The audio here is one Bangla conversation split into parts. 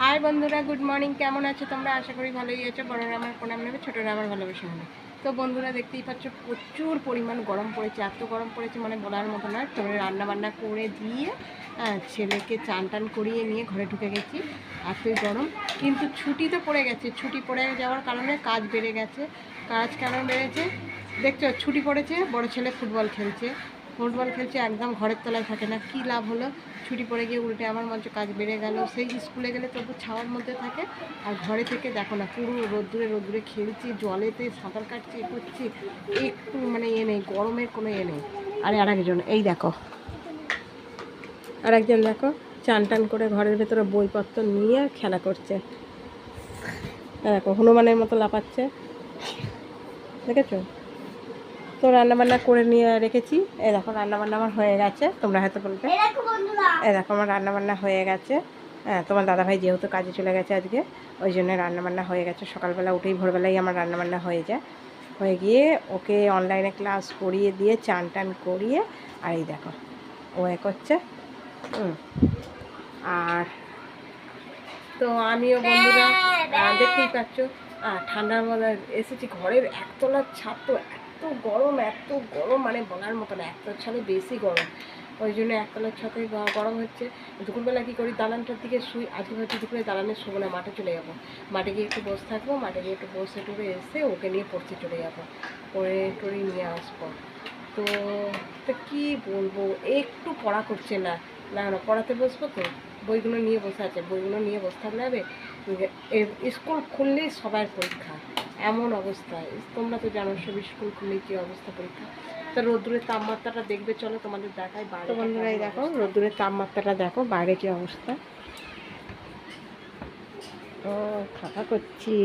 হাই বন্ধুরা গুড মর্নিং কেমন আছো তোমরা? আশা করি ভালোই আছো। বড়রা আমার প্রণাম নেবে, ছোটরা আমার ভালোবাসা নেবে। তো বন্ধুরা, দেখতেই পাচ্ছ প্রচুর পরিমাণ গরম পড়েছে। এত গরম পড়েছে মানে বলার মতো নয়। তোমরা রান্নাবান্না করে দিয়ে ছেলেকে চান টান করিয়ে নিয়ে ঘরে ঢুকে গেছি। এতই গরম। কিন্তু ছুটি তো পড়ে গেছে। ছুটি পড়ে যাওয়ার কারণে কাজ বেড়ে গেছে। কাজ কেন বেড়েছে? দেখছ, ছুটি পড়েছে, বড় ছেলে ফুটবল খেলছে। ফুটবল খেলছে, একদম ঘরের তলায় থাকে না। কী লাভ হলো? ছুটি পড়ে গিয়ে উল্টে আমার মঞ্চ কাজ বেড়ে গেল। সেই স্কুলে গেলে তবু ছাওয়ার মধ্যে থাকে। আর ঘরে থেকে দেখো না, পুরো রোদ্দুরে রোদ্দুরে খেলছি, জলেতে সাঁতার কাটছি করছি একটু মানে এ নেই, গরমের কোনো এ নেই। আর আরেকজন, এই দেখো। আরেকজন দেখো, চান টান করে ঘরের ভেতরে বইপত্র নিয়ে খেলা করছে। দেখো, হনুমানের মতো লাপাচ্ছে দেখেছ? তো রান্নাবান্না করে নিয়ে রেখেছি। এই দেখো রান্নাবান্না আমার হয়ে গেছে। তোমরা হয়তো বলবে এই দেখো আমার রান্নাবান্না হয়ে গেছে। হ্যাঁ তোমার দাদাভাই যেহেতু কাজে চলে গেছে আজকে ওই জন্য রান্নাবান্না হয়ে গেছে। সকালবেলা উঠেই ভোরবেলাই আমার রান্নাবান্না হয়ে যায়। হয়ে গিয়ে ওকে অনলাইনে ক্লাস করিয়ে দিয়ে চান টান করিয়ে আর এই দেখো ও এ করছে। আর তো আমিও বন্ধুরা আহ, দেখতেই পাচ্ছ আহ, ঠান্ডার মধ্যে এসেছি। ঘরের একতলার ছাদ তো এত গরম এত গরম মানে বলার মতো না একতলার ছাদে বেশি গরম। ওই জন্য একতলার ছাদে গরম হচ্ছে। দুপুরবেলা কী করি? দালানটার দিকে শুই, আজকে ভাবছি দুপুরে দালানে শুবো না, মাঠে চলে যাব। মাঠে গিয়ে একটু বসে থাকব, মাঠে গিয়ে একটু বসে টুরে এসে ওকে নিয়ে পড়তে চলে যাব। পরে টড়ে নিয়ে আসব। তো তো কী বলব? একটু পড়া করছে না। না না, পড়াতে বসবো তো? বইগুলো নিয়ে বসে আছে বইগুলো নিয়ে বসে থাকলে হবে? স্কুল খুললেই সবার পরীক্ষা এমন অবস্থা। তোমরা তো জানো সব স্কুল খুললেই কী অবস্থা পরীক্ষা। তো রোদ্দুরের তাপমাত্রাটা দেখবে চলো তোমাদের দেখায় বাইরে বন্ধুরা এই দেখো রোদ্দুরের তাপমাত্রাটা দেখো বাইরে কী অবস্থা। ও খাতা করছি।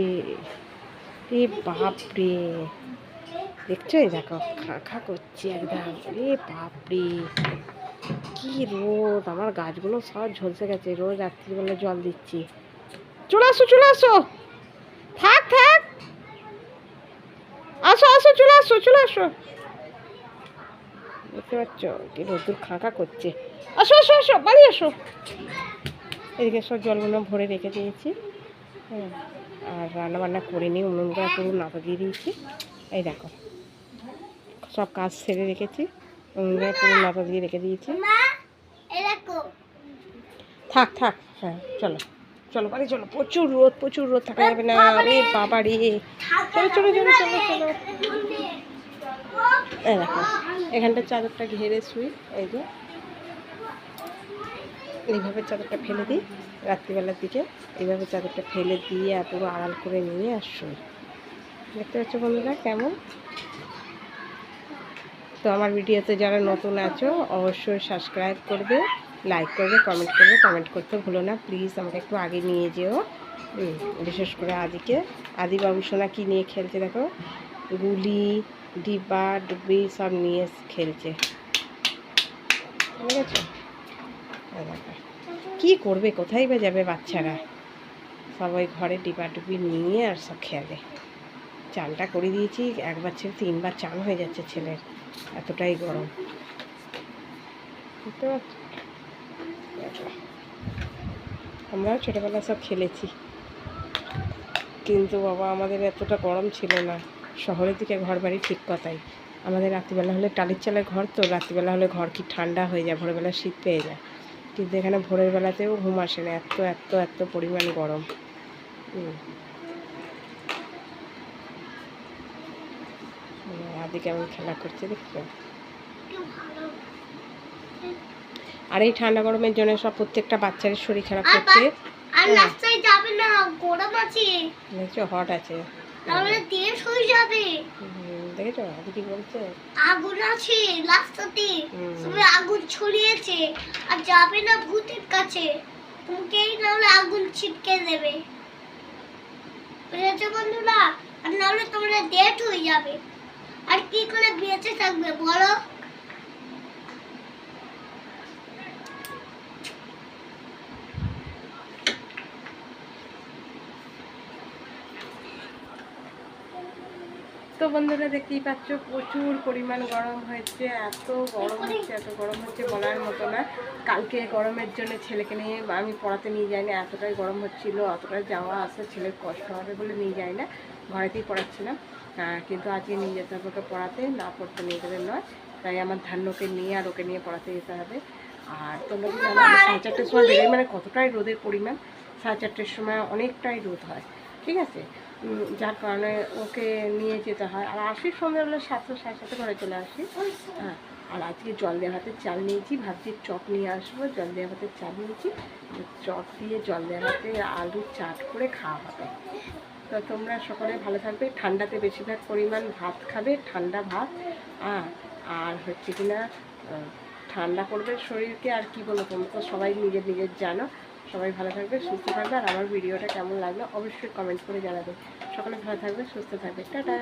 এ বাপরে। দেখছ এই দেখো খা খা করছি একদম। রে বাপরে। কি রোদ? আমার গাছগুলো সব ঝলসে গেছে। রোজ রাত্রিবেলা জল দিচ্ছি। চলে আসো চলে আসো। থাক থাক। আসো আসো, চলে আসো চলে আসো। দেখতে পাচ্ছ কি রোদ্দুর খাঁকা করছে। আসো আসো আসো, বাড়ি আসো। এদিকে সব জলগুলো ভরে রেখে দিয়েছি। হ্যাঁ আর রান্না বান্না করে নিয়ে উনুনটা পুরো নাতা দিয়ে দিয়েছি। এই দেখো, সব কাজ সেরে রেখেছি। উনুনটা পুরো নাতা দিয়ে রেখে দিয়েছি। থাক থাক। হ্যাঁ চলো। চলো বাড়ি চলো। প্রচুর রোদ প্রচুর রোদ থাকা যাবে না। রে বাবা রে। চলো চলো চলো চলো চলো। এই দেখো এখানটা চাদরটা ঘেরে শুই। এই যে। এইভাবে চাদরটা ফেলে দিই রাত্রিবেলার দিকে। এইভাবে চাদরটা ফেলে দিয়ে আর পুরো আড়াল করে নিয়ে আর শুই। দেখতে পাচ্ছ বন্ধুরা কেমন? তো আমার ভিডিওতে যারা নতুন আছো অবশ্যই সাবস্ক্রাইব করবে। লাইক করবে কমেন্ট করবে কমেন্ট করতে ভুলো না। প্লিজ আমাকে একটু আগে নিয়ে যেও। বিশেষ করে আদিকে। আদিবাবু সোনা কী নিয়ে খেলছে দেখো? গুলি ডিব্বা ডুব্বি সব নিয়ে খেলছে। ঠিক আছে? কী করবে? কোথায় বা যাবে বাচ্চারা? সবাই ঘরে ডিবা, ডুবি নিয়ে আর সব খেলে। চানটা করে দিয়েছি, একবার ছেলে তিনবার চান হয়ে যাচ্ছে ছেলের। এতটাই গরম। বুঝতে পারছ? দেখো। আমরাও ছোটোবেলায় সব খেলেছি। কিন্তু বাবা আমাদের এতটা গরম ছিল না। শহরের দিকে ঘর বাড়ি ঠিক কথাই। আমাদের রাত্রিবেলা হলে টালির চালের ঘর তো রাত্রিবেলা হলে ঘর কি ঠান্ডা হয়ে যায় ভোরবেলা শীত পেয়ে যায়। কিন্তু এখানে ভোরের বেলাতেও ঘুম আসে না এত এত এত পরিমাণ গরম। আদি কেমন খেলা করছে দেখছ? আর এই ঠান্ডা গরমের জন্য সব প্রত্যেকটা বাচ্চাদের শরীর খারাপ করছে। আর রাস্তায় যাবে না গরম আছে। দেখছ? হট আছে। তাহলে দেশ হয়ে যাবে। দেখেছ? আদি কি বলছে? আগুন আছে রাস্তাতে। সবাই আগুন ছড়িয়েছে। আর যাবে না ভূতের কাছে। নাহলে আগুন ছিটকে দেবে। বুঝেছ বন্ধুরা? আর নাহলে তোমরা ডেট হয়ে যাবে। আর কি করে বেঁচে থাকবে বলো? তো বন্ধুরা দেখতেই পাচ্ছ প্রচুর পরিমাণ গরম হয়েছে, এত গরম হচ্ছে, এত গরম হচ্ছে বলার মতো না। কালকে গরমের জন্য ছেলেকে নিয়ে আমি পড়াতে নিয়ে যাই না, এতটাই গরম হচ্ছিল অতটাই যাওয়া আসা ছেলের কষ্ট হবে বলে নিয়ে যাই না, ঘরেতেই পড়াচ্ছিলাম কিন্তু আজকে নিয়ে যেতে হবে ওকে পড়াতে, না পড়তে নিয়ে গেলে নয়। তাই আমার ধান্যকে নিয়ে আর ওকে নিয়ে পড়াতে যেতে হবে। আর তোমরা কি জানো, আমি সাড়ে চারটের সময় মানে কতটাই রোদের পরিমাণ, সাড়ে চারটের সময় অনেকটাই রোদ হয়, ঠিক আছে? যার কারণে ওকে নিয়ে যেতে হয়। আর আসি সন্ধ্যাবেলা সাতটা সাড়ে সাতটা ঘরে চলে আসি। হ্যাঁ আর আজকে জল দেওয়া ভাতের চাল নিয়েছি, ভাবছি চপ নিয়ে আসব। জল দেওয়া ভাতের চাল নিয়েছি, চপ দিয়ে জল দেওয়া হাতে আলু চাট করে খাওয়া হবে। তো তোমরা সকলে ভালো থাকবে, ঠান্ডাতে বেশিরভাগ পরিমাণ ভাত খাবে, ঠান্ডা ভাত। হ্যাঁ আর হচ্ছে কিনা ঠান্ডা করবে শরীরকে, আর কি বলব তোমরা তো সবাই নিজের নিজের জানো। সবাই ভালো থাকবে, সুস্থ থাকবে। আর আমার ভিডিওটা কেমন লাগল অবশ্যই কমেন্ট করে জানাবে। সকলে ভালো থাকবে, সুস্থ থাকবে। টাটা!